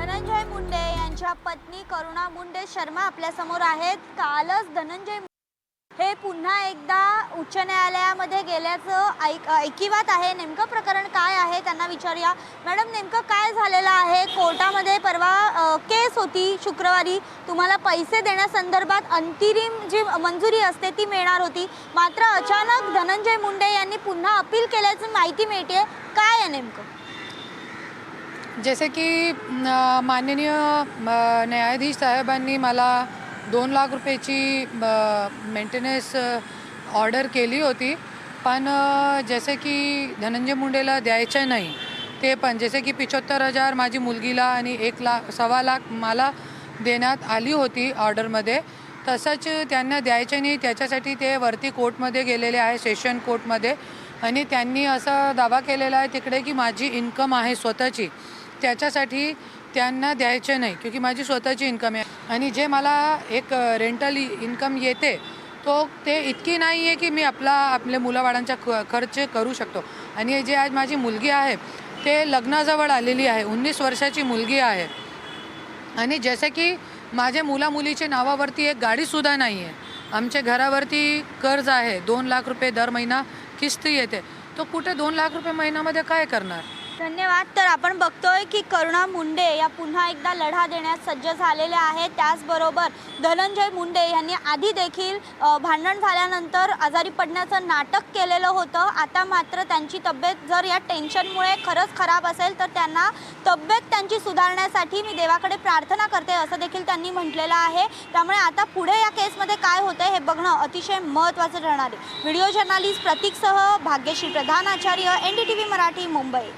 धनंजय मुंडे यांच्या पत्नी करुणा मुंडे शर्मा आपल्यासमोर आहेत. कालच धनंजय हे पुन्हा एकदा उच्च न्यायालयामध्ये गेल्याचं ऐक ऐकिवात आहे. नेमकं प्रकरण काय आहे त्यांना विचारूया. मॅडम नेमकं काय झालेलं आहे? कोर्टामध्ये परवा केस होती शुक्रवारी. तुम्हाला पैसे देण्यासंदर्भात अंतिम जी मंजुरी असते ती मिळणार होती. मात्र अचानक धनंजय मुंडे यांनी पुन्हा अपील केल्याची माहिती मिळते काय आहे नेमकं? जसे की माननीय म, न्यायाधीश साहेबांनी मला दोन लाख रुपयाची मेंटेनन्स ऑर्डर केली होती. पण जसे की धनंजय मुंडेला द्यायचं नाही ते पण जसे की पिचोत्तर हजार माझी मुलगीला आणि एक लाख सव्वा लाख मला देण्यात आली होती ऑर्डरमध्ये तसंच त्यांना द्यायचे नाही त्याच्यासाठी ते वरती कोर्टमध्ये गेलेले आहे सेशन कोर्टमध्ये आणि त्यांनी असा दावा केलेला आहे तिकडे की माझी इन्कम आहे स्वतःची. त्याच्यासाठी त्यांना द्यायचे नाही क्योंकि माझी स्वतःची इन्कम आहे. आणि जे मला एक रेंटल इन्कम येते तो ते इतकी नाही आहे की मी आपला आपल्या मुलाबाळांचा ख खर्च करू शकतो. आणि जे आज माझी मुलगी आहे ते लग्नाजवळ आलेली आहे उन्नीस वर्षाची मुलगी आहे. आणि जसे की माझ्या मुलामुलीच्या नावावरती एक गाडीसुद्धा नाही आहे आमच्या घरावरती कर्ज आहे दोन लाख रुपये दर महिना किस्त येते. तो कुठे दोन लाख रुपये महिन्यामध्ये काय करणार? धन्यवाद. तर आपण बघतोय की करुणा मुंडे या पुन्हा एकदा लढा देण्यास सज्ज झालेल्या आहेत. त्याचबरोबर धनंजय मुंडे यांनी आधी देखील भांडण झाल्यानंतर आजारी पडण्याचं नाटक केलेलं होतं. आता मात्र त्यांची तब्येत जर या टेन्शनमुळे खरंच खराब असेल तर त्यांना तब्येत त्यांची सुधारण्यासाठी मी देवाकडे प्रार्थना करते असं देखील त्यांनी म्हटलेलं आहे. त्यामुळे आता पुढे या केसमध्ये काय होतं हे बघणं अतिशय महत्त्वाचं ठरणार आहे. Video journalist प्रतीकसह Bhagyashree Pradhan Acharya N D T V Marathi Mumbai.